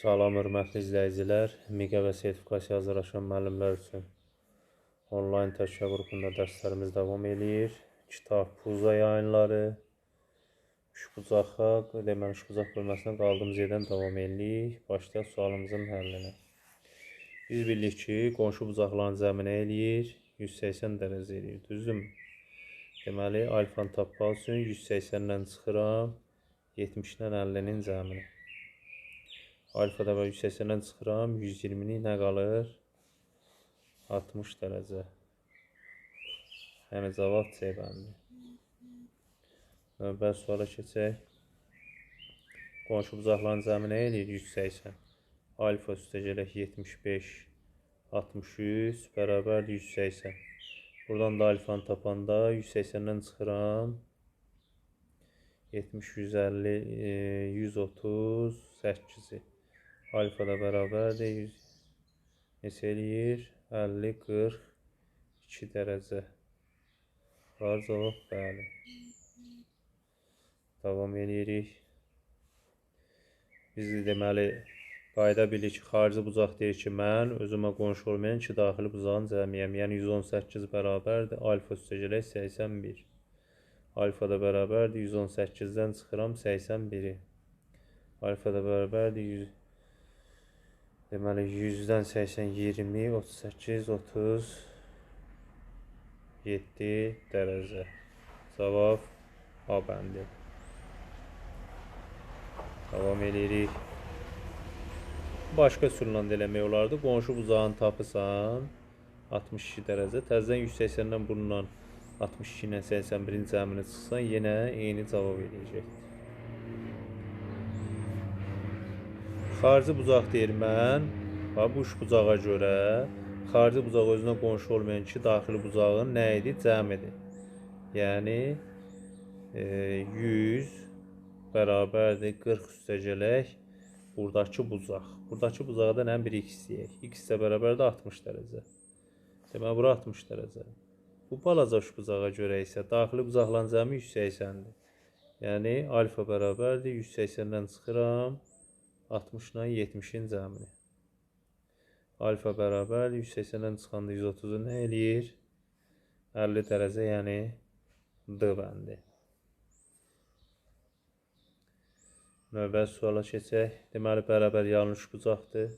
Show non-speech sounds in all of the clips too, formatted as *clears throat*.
Salam, hörmətli izləyicilər. MİQA və sertifikasiya hazırlaşan müəllimlər üçün onlayn təşkil qrupunda dərslərimiz davam eləyir. Kitab Puza yayınları, Uşbucağa, deməli Uşbucaq bölməsinə qaldığımız yerdən davam eləyirik. Başlayaq sualımızın həllinə. Biz bilirik ki, qonşu bucaqların cəmini eləyir, 180 dərəcə eləyir, düzdürmü? Deməli, alfanı tapmaq üçün 180-dən çıxıram, 70-dən 50-nin cəmini. Alfada və 180-dən çıxıram, 120-lik nə qalır? 60 dərəcə. Yəni cavab C bəndi. Növbə suala keçək. Qonşu bucaqların cəmi nə eləyir? 180. Alfa üstə gələk 75, 63 bərabər 180. Buradan da alfanı tapanda 180-dən çıxıram. 70, 150, e, 138-i. Alfa da bərabərdir. 100 neçə eləyir? 50, 42 dərəcə. Var cavab bəli. Davam edirik. Biz deməli qayda bilirik ki, xarici bucaq deyir ki, mən özümə qonşu olmayan iki daxili bucağın cəmiyəm. Yəni 118 bərabərdir alfa üstə gələk 81. Alfa da bərabərdir 118-dən çıxıram 81-i. Alfa da bərabərdir 100 Deməli 100-dən 80 20 38 30 7 dərəcə. Cavab A bəndi. Davam edirik. Başqa üsulla da eləmək olardı. Qonşu buzağını tapırsan 62 dərəcə. Təzədən 180-dən bununla 62 ilə 81-in cəmini çıxsan yenə eyni cavab eləyəcəkdir. Xarici bucaq deyir mən. Bax bu üç bucağa görə xarici bucaq özünə qonşu olmayan iki daxili bucağın nə idi? Cəmidir. Yəni e, 100 bərabərdir 40 üstə gələk buradakı bucaq. Buradakı bucağa da nə bir x deyək. x də bərabərdir 60 dərəcə. Deməli bura 60 dərəcə. Bu balaca üç bucağa görə isə daxili bucaqların cəmi 180-dir. Yəni alfa bərabərdir 180-dən çıxıram 60 ilə 70-in cəmini. Alfa bərabər 180-dən çıxanda 130-u nə eləyir? 50 dərəcə, yəni D bəndi. Növbəti suala keçək. Deməli, bərabər yanlış bucaqdır.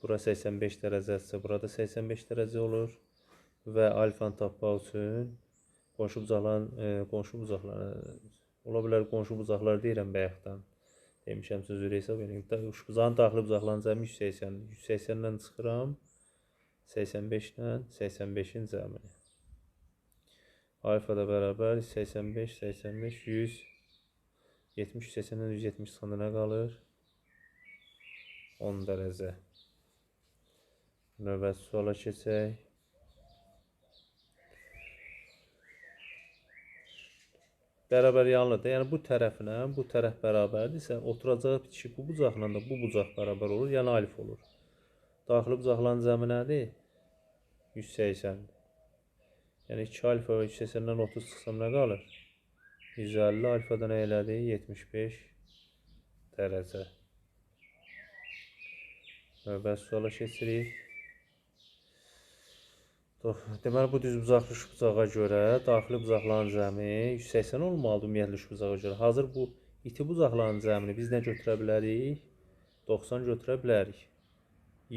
Bura 85 dərəcəsə, burada 85 dərəcə olur. Və alfanı tapmaq üçün qonşu bucaqların, e, qonşu bucaqları, ola bilər qonşu bucaqlar deyirəm bayaqdan. Demişəm söz üzrə hesab edin. Bucağın daxili cəmi 180. 180-dən çıxıram. 85 ilə 85-in cəmini. Alfa da bərabər 85, 85, 100 70 80-dən 170 çıxanda nə qalır? 10 dərəcə. Növbəti suala keçək. Bərabər yanlıdır. Yəni bu tərəfinə bu tərəf bərabərdirsə, oturacağı bitişik bu bucaqla da bu bucaq bərabər olur, yəni alif olur. Daxili bucaqların cəmi nədir? 180-dir. Yəni 2 alfa və 180-dən 30 çıxsam nə qalır? 150 alfada nə elədi? 75 dərəcə. Növbəti suala keçirik. Deməli, bu düz bucaqlı bucağa görə daxili bucaqların cəmi 180 olmalıdır ümumiyyətlə bucağa görə. Hazır bu iti bucaqların cəmini biz nə götürə bilərik? 90 götürə bilərik.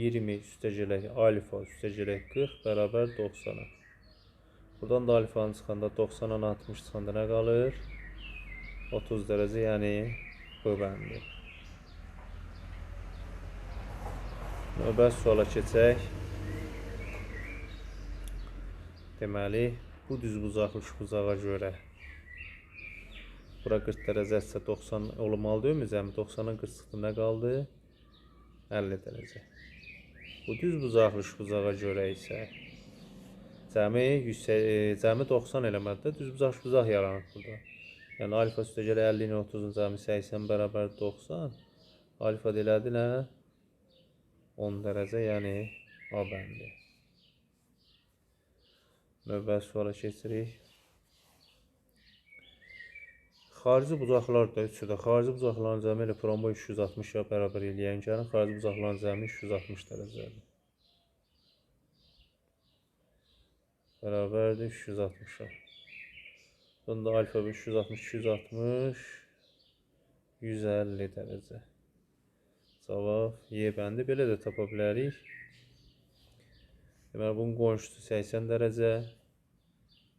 20 üstə gələk alfa üstə gələk 40 bərabər 90-a. Buradan da alfanı çıxanda 90-dan 60 çıxanda nə qalır? 30 dərəcə, yəni bu bəndi. Növbəti suala keçək. Deməli, bu düz bucaqlı bucağa görə bura 40 dərəcəsə 90 olmalı deyilmi? Cəmi 90-dan 40 çıxdı nə qaldı? 50 dərəcə. Bu düz bucaqlı bucağa görə isə Cəmi 100, e, cəmi 90 eləməlidir. Düz bucaq bucaq yaranır burada. Yəni alfa üstə gələ 50 ilə 30-un cəmi 80 bərabər 90. Alfa elədi nə? 10 dərəcə, yəni A bəndi. Növbəti suala keçirik. Xarici bucaqlar da üçü də xarici bucaqların cəmi ilə plomba 360-a bərabər eləyən gəlin. Xarici bucaqların cəmi 360 dərəcədir. Bərabərdir 360-a. Bunda alfa 360 260 150 dərəcə. Cavab Y bəndi belə də tapa bilərik. Deməli bunun qonşusu 80 dərəcə,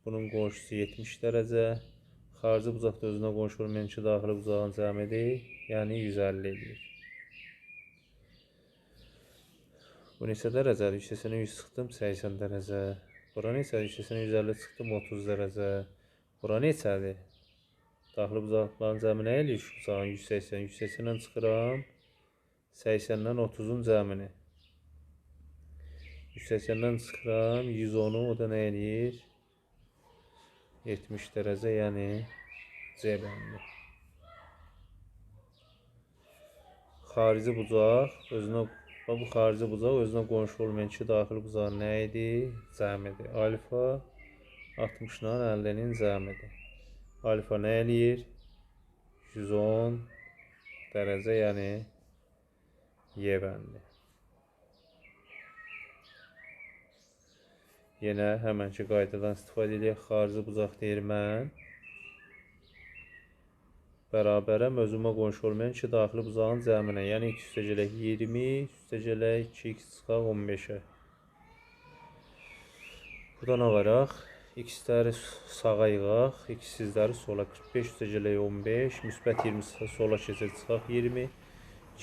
bunun qonşusu 70 dərəcə. Xarici bucaqda özünə qonşu olmayan iki daxili bucağın cəmidir, yəni 150 edir. Bu neçə dərəcədir? Yüksəsənə 100 çıxdım 80 dərəcə. Bura neçədir? Yüksəsənə 150 çıxdım 30 dərəcə. Bura neçədir? Daxili bucaqların cəmi nə eləyir? Bucağın 180, 180-dən çıxıram. 80-dən 30-un cəmini. 180-dən çıxıram, 110-u o da nə eləyir? 70 dərəcə, yəni C bəndi. Xarici bucaq özünə bax bu xarici bucaq özünə qonşu olmayan iki daxili bucağın nə idi? Cəmidir. Alfa 60-dan 50-nin cəmidir. Alfa nə eləyir? 110 dərəcə, yəni Y bəndi. Yenə həmənki qaydadan istifadə edək. Xarici bucaq deyir mən. Bərabərəm özümə qonşu olmayan iki daxili bucağın cəminə. Yəni 2 üstəgələk 20, üstəgələk 2x çıxaq 15-ə. Buradan alıraq. X-ləri sağa yığaq, x-sizləri sola 45 üstəgələk 15, müsbət 20 sola keçir çıxaq 20,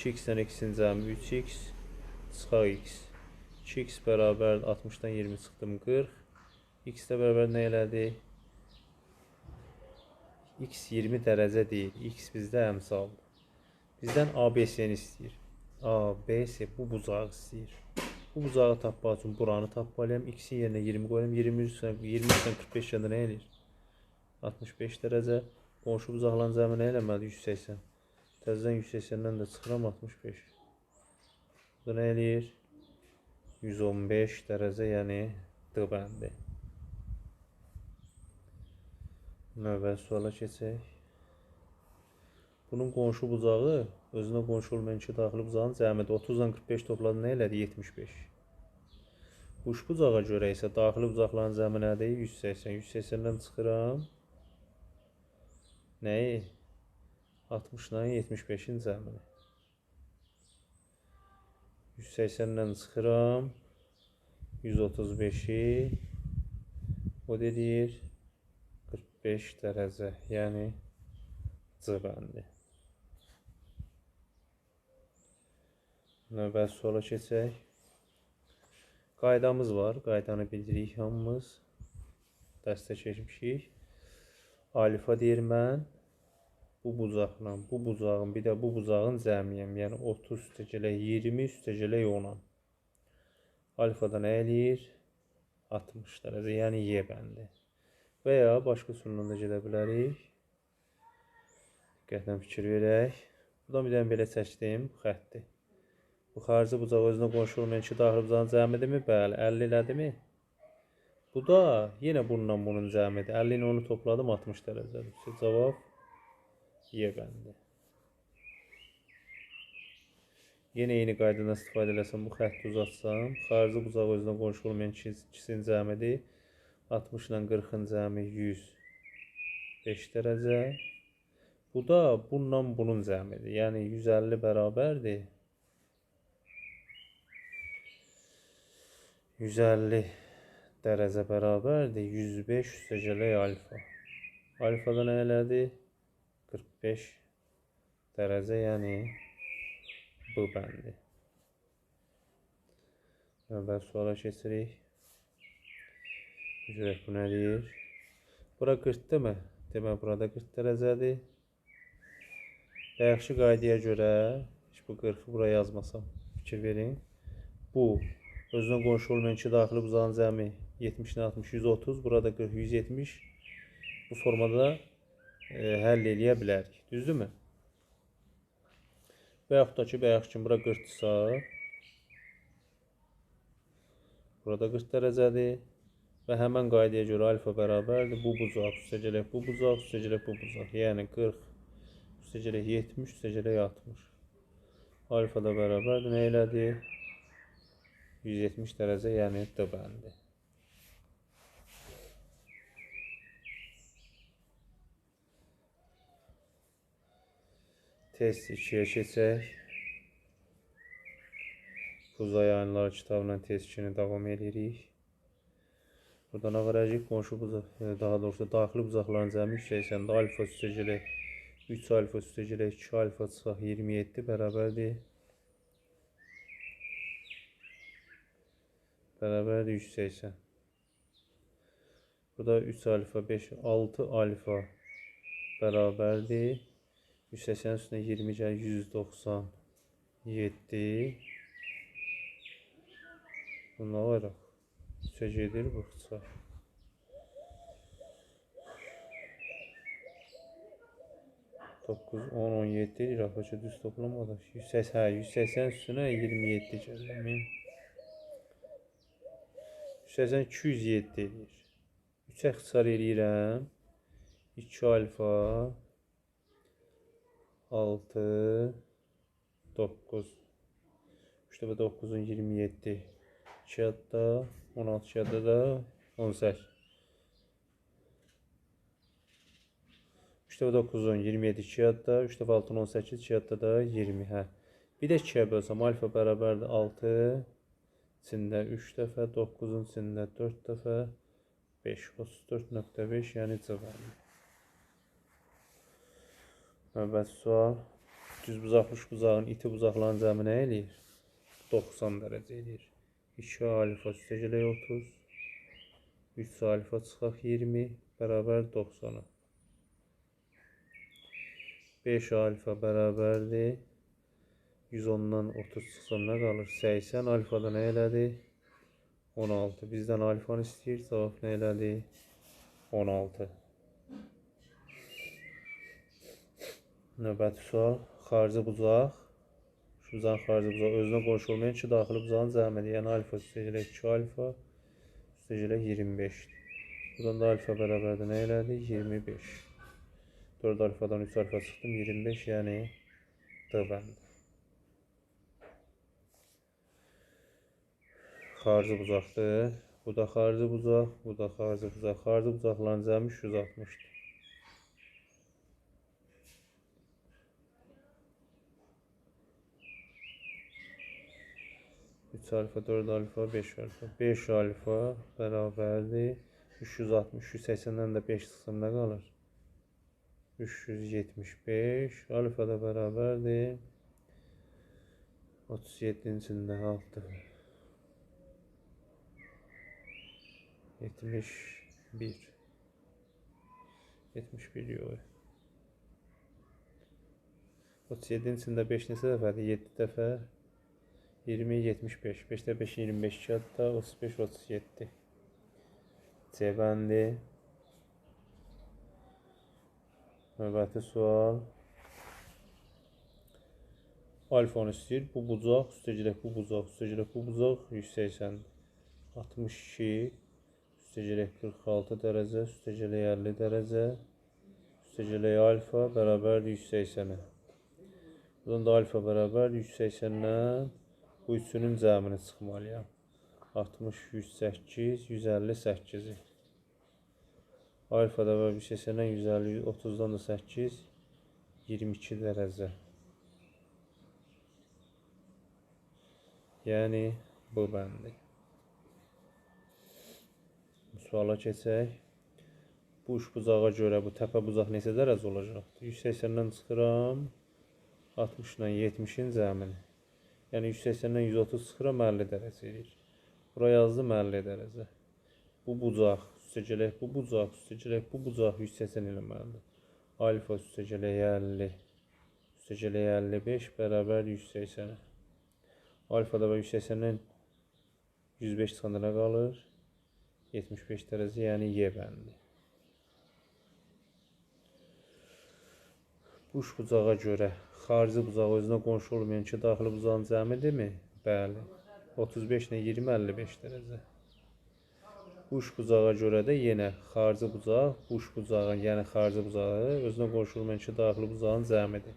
2x-dən x-in cəmi 3x, çıxaq x. 2x bərabər 60-dan 20 çıxdım 40. x də bərabər nə elədi? x 20 dərəcə deyil. x bizdə əmsaldır. Bizdən ABC-ni istəyir. ABC bu bucağı istəyir. Bu bucağı tapmaq üçün buranı tapmalıyam. x-in yerinə 20 qoyuram. 20 üstə 20 üstə 45 yanında nə eləyir? 65 dərəcə. Qonşu bucaqların cəmi nə eləməli? 180. Təzədən 180-dən də çıxıram 65. Bu nə eləyir? 115 dərəcə, yəni D bəndi. Növbəti suala keçək. Bunun qonşu bucağı özünə qonşu olmayan iki daxili bucağın cəmidir. 30-dan 45 topladı nə elədi? 75. Uç bucağa görə isə daxili bucaqların cəmi nədir? 180. 180-dən çıxıram. Nəyi? 60-dan 75-in cəmini. 180-dən çıxıram. 135-i o deyir 45 dərəcə, yəni C bəndi. Növbəti suala keçək. Qaydamız var. Qaydanı bildirik hamımız. Dəstə keçmişik. Alfa deyir mən bu bucaqla bu bucağın bir də bu bucağın cəmiyəm. Yəni 30 üstəgələk 20 üstəgələk 10-a. Alfada nə eləyir? 60 dərəcə, yəni Y bəndi. Və ya başqa üsulla da gedə bilərik. Diqqətlə fikir verək. Buradan bir dənə belə çəkdim, bu xəttdir. Bu xarici bucaq özünə qonşu olmayan iki daxili bucağın cəmidirmi? Bəli, 50 elədimi? Bu da yenə bununla bunun cəmidir. 50 ilə onu topladım 60 dərəcədir. Cavab Y bəndi. Yenə eyni qaydadan istifadə eləsəm, bu xətti uzatsam, xarici bucaq özünə qonşu olmayan ikisinin cəmidir. 60 ilə 40-ın cəmi 105 dərəcə. Bu da bununla bunun cəmidir. Yəni 150 bərabərdir. 150 dərəcə bərabərdir. 105 üstəgələk alfa. Alfada nə elədi? 45 dərəcə, yəni bu bəndi. Növbəti suala keçirik. Görək bu nə deyir? Bura 40 mı? Demək burada 40 dərəcədir. Yaxşı qaydaya görə heç bu 40-ı bura yazmasam fikir verin. Bu özünə qonşu olmayan iki daxili buzağın cəmi 70-dən 60 130, burada 40 170. Bu formada həll eləyə bilərik. Düzdürmü? Və yaxud da ki, bayaq kimi bura 40-dırsa, burada 40 dərəcədir. Və həmən qaydaya görə alfa bərabərdir. Bu bucaq üstəcələk bu bucaq, üstəcələk bu bucaq. Yəni 40 üstəcələk 70, üstəcələk 60. Alfa da bərabərdir. Nə elədi? 170 dərəcə, yəni D bəndi. Test 2-yə keçək. Buzay ayınları kitabla test 2-ni davam edirik. Burada nə verəcək? Qonşu buzaq, e, daha doğrusu daxili buzaqların cəmi 180-də alfa üstəcələk 3 alfa üstəcələk 2 alfa çıxaq 27 bərabərdir. Bərabərdir 180. Burada 3 alfa 5 6 alfa bərabərdir. 180 üstünə 20 gəlir 197. Bu nə var? Üçə gedir bu xıça. Dokuz, on, on yedi deyir. Axı düz toplamadı. 180, hə, 180 üstünə 27 gəlir. 180, 207 deyir. 3-ə ixtisar eləyirəm. 2 alfa 6 9 3 dəfə 9-un 27 2 yadda 16 yadda da 18 3 dəfə 9-un 27 2 yadda 3 dəfə 6-ın 18 2 yadda da 20 hə. Bir də 2-yə bölsəm alfa bərabərdir 6 içində 3 dəfə 9-un içində 4 dəfə 5 34.5 yəni cavabı Növbəti sual. Düz buzaqmış buzağın iti buzaqların cəmi nə eləyir? 90 dərəcə eləyir. 2 alfa üstəcələk 30. 3 alfa çıxaq 20 bərabər 90-a. 5 alfa bərabərdir. 110-dan 30 çıxsam nə qalır? 80 alfada nə elədi? 16. Bizdən alfanı istəyir. Cavab nə elədi? 16. Növbəti sual. Xarici bucaq. Şu bucağın xarici bucağı özünə qonşu olmayan iki daxili bucağın cəmidir. Yəni alfa üstəcələk 2 alfa üstəcələk 25. Buradan da alfa bərabərdir. Nə elədi? 25. 4 alfadan 3 alfa çıxdım. 25 yəni D bəndi. Xarici bucaqdır. Bu da xarici bucaq, bu da xarici bucaq. Xarici bucaqların cəmi 160-dır. 3 alfa, 4 alfa, 5 alfa. 5 alfa bərabərdir. 360, 180-dən də 5 çıxsam nə qalır? 375. Alfa da bərabərdir. 37-nin içində 6 71 71 yox 37-nin içində 5 neçə dəfədir? 7 dəfə 20, 75. 5'te 5, 25 hatta 35, 37. C bəndi. Növbəti sual. Alfanı istəyir. Bu bucaq, üstəcələk bu bucaq, üstəcələk bu bucaq 180. 62, üstəcələk 46 dərəcə, üstəcələk 50 dərəcə, üstəcələk alfa bərabər 180-ə. Buradan da alfa bərabər 180-dən Bu üçünün cəmini çıxmalıyam. 60, 108, 158-i. Alfada və bir şeysəndən 150, 30-dan da 8, 22 dərəcə. Yəni, bu bəndi. Suala keçək. Bu üç bucağa görə bu təpə bucaq neçə dərəcə olacaqdır? 180-dən çıxıram, 60 ilə 70-in cəmini. Yəni 180-dən 130 çıxıram 50 dərəcə edir. Bura yazdım 50 dərəcə. Bu bucaq üstəcələk bu bucaq üstəcələk bu bucaq 180 eləməlidir. Alfa üstəcələk 50 üstəcələk 55 bərabər 180. Alfada və 180-dən 105 çıxanda nə qalır? 75 dərəcə, yəni Y bəndi. Üç bucağa görə xarici bucaq özünə qonşu olmayan iki daxili bucağın cəmidirmi? Bəli. 35 ilə 20 55 dərəcə. Buş bucağa görə də yenə xarici bucaq, buş bucağı, yəni xarici bucağı özünə qonşu olmayan iki daxili bucağın cəmidir.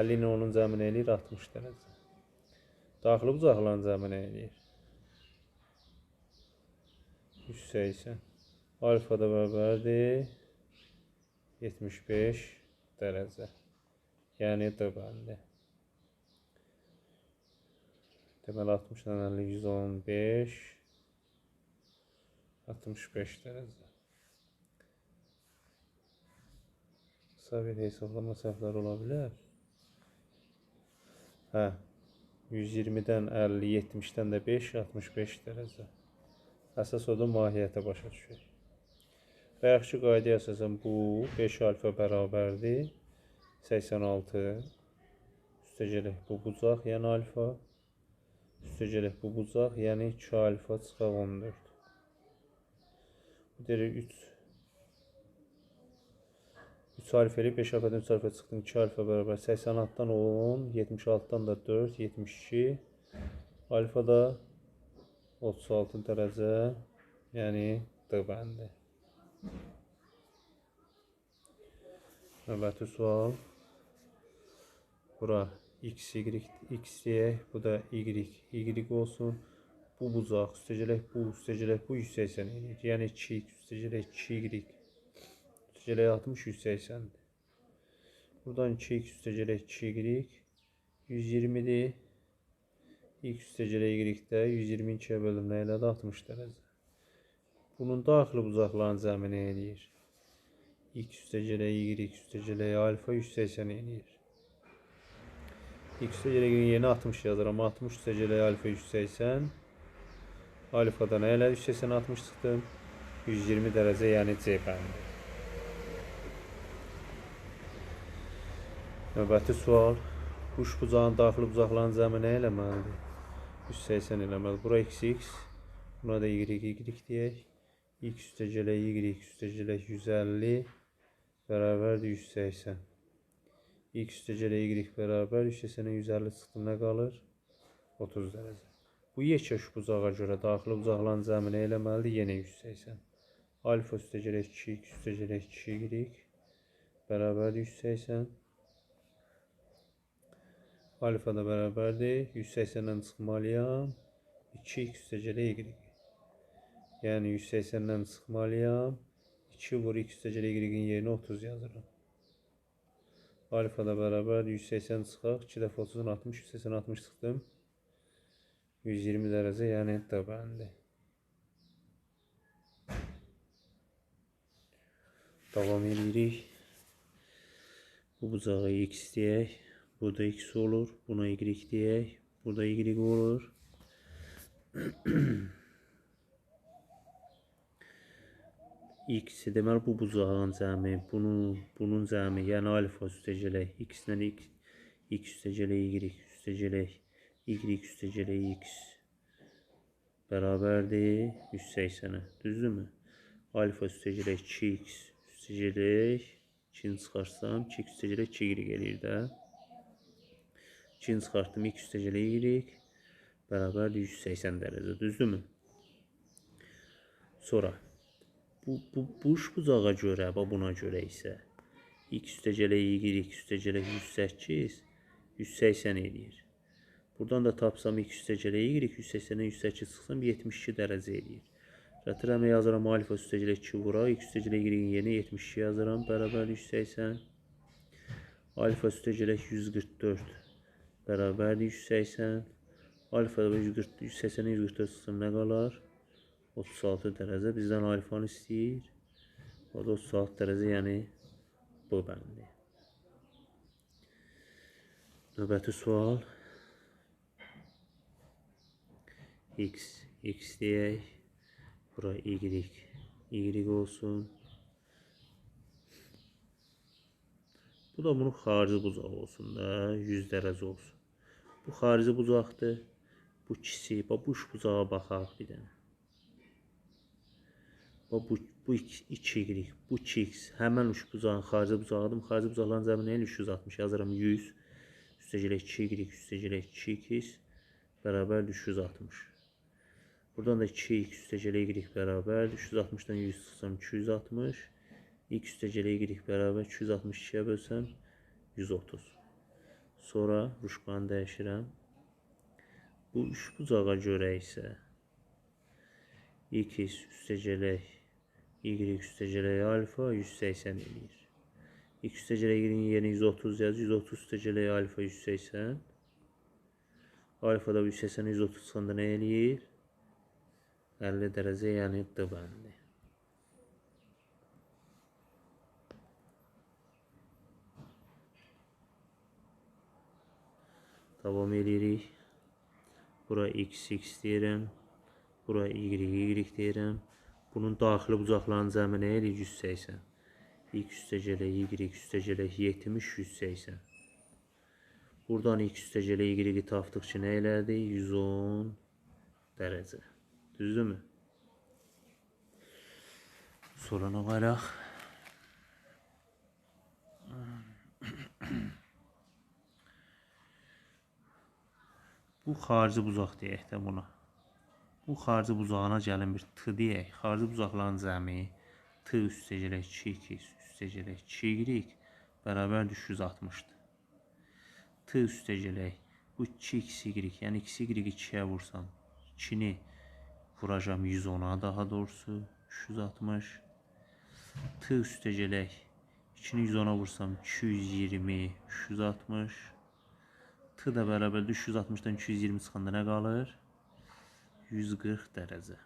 50 ilə onun cəmini eləyir 60 dərəcə. Daxili bucaqların cəmini eləyir 180. Alfa da bərabərdir 75 dərəcə. Yəni D bəndi. Deməli 60-dan 50 115 65 dərəcə. Qısa bir hesablama səhvləri ola bilər. Hə. 120-dən 50, 70-dən də 5, 65 dərəcə. Əsas odur mahiyyətə başa düşək. Bayaqki qaydaya əsasən bu 5 alfa bərabərdir 86 üstəgələk bu bucaq, yəni alfa üstəgələk bu bucaq, yəni 2 alfa çıxaq 14. Bu deyirik 3 3 alfa ilə 5 alfadan 3 alfa çıxdım 2 alfa bərabər 86-dan 10, 76-dan da 4, 72 alfa da 36 dərəcə, yəni D bəndi. Növbəti sual. Bura x, y, x deyək, bu da y, y olsun. Bu bucaq, üstəgələk bu, üstəgələk bu 180 eləyir. Yəni 2x, üstəgələk 2y, üstəgələk 60, 180-dir. Buradan 2x, üstəgələk 2y, 120-dir. x üstəgələk y-də 122-yə bölüm nə elədi? 60 dərəcə. Bunun daxili bucaqlarının cəmini eləyir. x üstəgələk y üstəgələk alfa 180 eləyir. X üstəgələk y-nin yerinə 60 yazıram. 60 üstəgələk alfa 180. Alfada nə elədi? 180 60 çıxdım. 120 dərəcə, yəni C bəndi. Növbəti sual. Quş bucağın daxili bucaqlarının cəmi nə eləməlidir? 180 eləməlidir. Bura x x, buna da y y deyək. x üstəgələk y üstəgələk 150 bərabərdir 180. X üstəgələk y bərabər 180-ə 150 çıxdı nə qalır? 30 dərəcə. Bu yekəş bucağa görə daxili bucaqların cəmi nə eləməlidir? Yenə 180. Alfa üstəgələk 2x üstəgələk 2y bərabərdir 180. Alfa da bərabərdir. 180-dən çıxmalıyam. 2x üstəgələk y. Yəni 180-dən çıxmalıyam. 2 vur x üstəgələk y-in yerinə 30 yazıram. Alfa da bərabər 180 çıxaq. 2 dəfə 30-dan 60, 180 60 çıxdım. 120 dərəcə, yəni D bəndi. Davam edirik. Bu bucağı x deyək. Burada x olur. Buna y deyək. Burada y olur. *clears throat* x deməli bu bucağın cəmi, bunun bunun cəmi, yəni alfa üstəgələk x-dən x, x üstəgələk y üstəgələk y üstəgələk x bərabərdir 180-ə. Düzdürmü? Alfa üstəgələk 2x üstəgələk 2-ni çıxarsam 2x üstəgələk 2y eləyir də. 2-ni çıxartdım x üstəgələk y bərabərdir 180 dərəcə. Düzdürmü? Sonra bu, bu, bu bucağa görə, buna görə isə x üstəgələk y üstəgələk 108 180 eləyir. Buradan da tapsam x üstəgələk y 180-dən 108 çıxsam 72 dərəcə eləyir. Gətirəm yazıram alfa üstəgələk 2 vura, x üstəgələk y-in yerinə 72 yazıram, bərabər 180. Alfa üstəgələk 144 bərabərdir 180. Alfa da 140, 180-dən 144 çıxsam nə qalar? 36 dərəcə. Bizdən alfanı istəyir. O da 36 dərəcə, yəni bu bəndi. Növbəti sual. x x deyək. Bura y y olsun. Bu da bunun xarici bucağı olsun da 100 dərəcə olsun. Bu xarici bucaqdır. Bu kiçik, bax bu uç bucağa baxaq bir dənə. Bax bu bu 2y, bu 2x həmin uç bucağın xarici bucağıdır. Xarici bucaqların cəmi nə 360 yazıram 100 üstəgələk 2y üstəgələk 2x bərabər 360. Buradan da 2x üstəcələ y bərabər 360-dan 100 çıxsam 260. x üstəcələ y bərabər 262-yə bölsəm 130. Sonra ruşkanı dəyişirəm. Bu üç bucağa görə isə x üstəcələk y üstəcələk alfa 180 eləyir. x üstəcələk y-nin yerinə 130 yaz. 130 üstəcələk alfa 180. Alfa da 180 130 çıxanda nə eləyir? 50 dərəcə, yəni D bəndi. Davam edirik. Bura x x deyirəm. Bura y y deyirəm. Bunun daxili bucaqlarının cəmi nə eləyir? 180. x üstəcələ y üstəcələ 70 180. Buradan x üstəcələ y tapdıq ki, nə elədi? 110 dərəcə. Düzdürmü? Sonra nə qalaq? Bu xarici buzaq deyək də buna. Bu xarici buzağına gəlin bir t deyək. Xarici buzaqların cəmi t üstəcərək 2 üstəcərək 2y bərabər 160-dır. t üstəcərək bu 2xy, yəni xy 2-yə vursam 2-ni vuracağım 110-a daha doğrusu 360 t üstəcərək 2-ni 110-a vursam 220 360 T da bərabərdir 360-dan 220 çıxanda nə qalır? 140 dərəcə.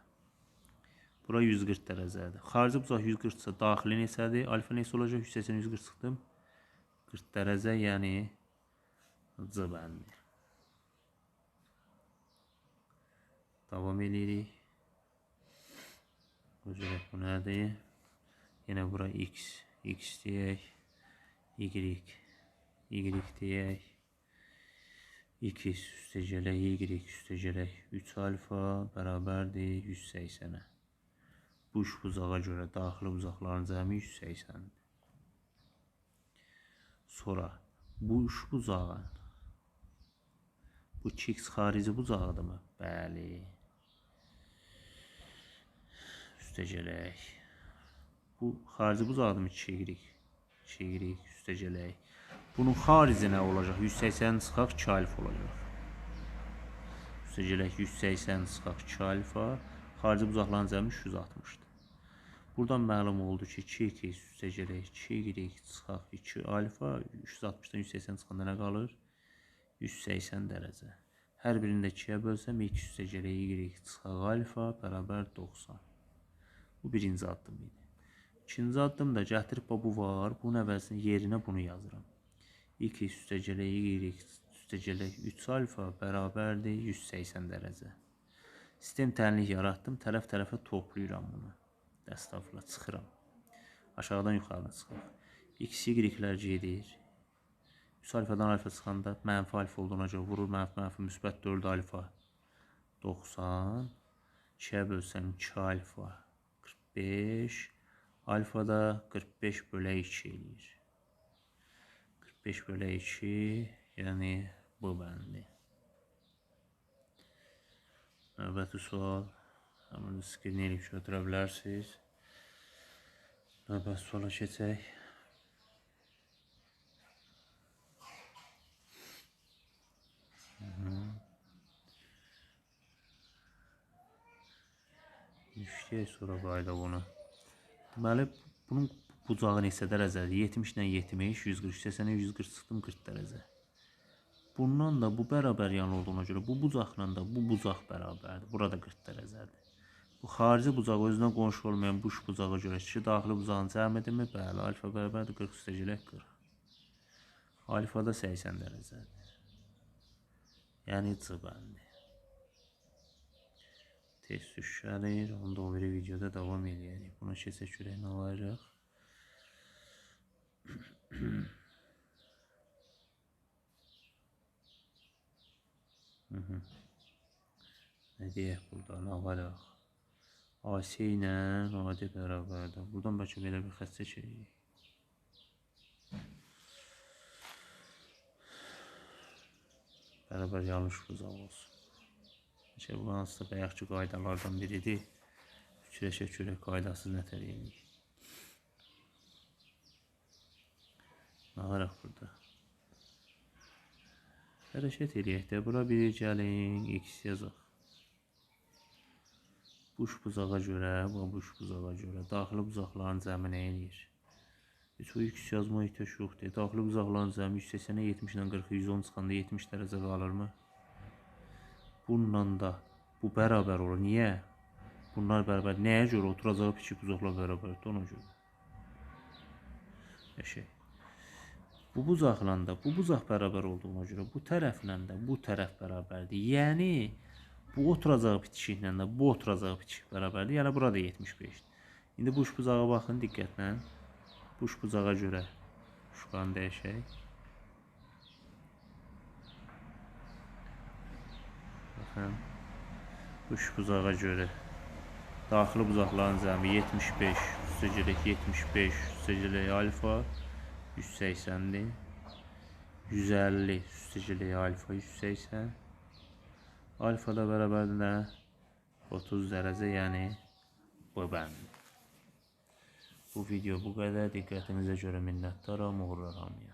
Bura 140 dərəcədir. Xarici bucaq 140 isə daxili neçədir? Alfa neçə olacaq? 180 140 çıxdım. 40 dərəcə, yəni C bəndi. Davam edirik. Gözələk bu nədir? Yenə bura x, x deyək. Y, y deyək. 2 üstəcələk y üstəcələk 3 alfa bərabərdir 180-ə. Bu üç bucağa görə daxili bucaqların cəmi 180-dir. Sonra bu üç bucağın bu 2x xarici bucağıdırmı? Bəli. Üstəcələk. Bu xarici bucağıdırmı 2y? 2y üstəcələk. Bunun xarici nə olacaq? 180 çıxaq 2 alfa olacaq. Üstəcələk 180 çıxaq 2 alfa. Xarici bucaqların cəmi 160-dır. Buradan məlum oldu ki, 2 x üstəcələk 2 y çıxaq 2 alfa. 360-dan 180 çıxanda nə qalır? 180 dərəcə. Hər birində 2-yə bölsəm, x üstəcələk y çıxaq alfa bərabər 90. Bu birinci addım idi. İkinci addım da gətirib bu var. Bunun əvəzinə yerinə bunu yazıram. 2 üstəcələ y üstəcələ 3 alfa bərabərdir 180 dərəcə. Sistem tənlik yaratdım. Tərəf-tərəfə toplayıram bunu. Dəstafla çıxıram. Aşağıdan yuxarı çıxır. X, Y-lər gedir. 3 alfadan alfa çıxanda mənfi alfa olduğuna görə vurur mənfi mənfi müsbət 4 alfa 90 2-yə bölsəm 2 alfa 45 alfa da 45 bölək 2 eləyir. 5 bölü 2 yəni bu bəndi. Növbəti sual. Həmin skrini eləyib götürə bilərsiniz. Növbəti suala keçək. İşləyək sonra qayda bunu. Deməli, bunun bucağı neçə dərəcədir? 70 ilə 70, 140, 80-ə 140 çıxdım 40 dərəcə. Bundan da bu bərabər yan olduğuna görə bu bucaqla da bu bucaq bərabərdir. Burada 40 dərəcədir. Bu xarici bucaq özünə qonşu olmayan bu bucağa görə ki, daxili bucağın cəmidirmi? Bəli, alfa bərabərdir 40 üstəgələk 40. Alfa da 80 dərəcədir. Yəni C bəndi. Test düşəlir. Onu da o biri videoda davam edəcəyik. Buna keçək görək nə olacaq. Ne deyək burada, nə varaq? AC ilə AD bərabərdir. Buradan bəlkə belə bir xətt çəkək. Bərabər yanlış buzaq olsun. İşte bu hansısa bayaqçı qaydalardan biridir. Fikirləşək görək qaydasız nətər edirik. Nə varaq burada? Hərəkət eləyək də bura bir gəlin x yazaq. Buş buzağa görə, bu buş buzağa görə daxili buzaqların cəmi nə eləyir? Heç o x yazma ehtiyac yoxdur. Daxili buzaqların cəmi 180-ə 70-dən 40-a 110 çıxanda 70 dərəcə qalırmı? Bununla da bu bərabər olur. Niyə? Bunlar bərabər. Nəyə görə oturacağı kiçik buzaqlar bərabərdir ona görə. Eşək. Bu buzaqla da bu buzaq bərabər olduğuna görə bu tərəflə də bu tərəf bərabərdir. Yəni bu oturacağı bitişiklə də bu oturacağı bitişik bərabərdir. Yəni burada 75-dir. İndi bu uç buzağa baxın diqqətlə. Bu uç buzağa görə şukanı dəyişək. Baxın. Bu uç buzağa görə daxili buzaqların cəmi 75 üstəgələk 75 üstəgələk alfa 180'dir. 150 üstəgələk alfa 180. Alfa da bərabərdir nə? 30 dərəcə, yəni bu bənd. Bu video bu qədər. Diqqətinizə görə minnətdaram. Uğurlar hamıya.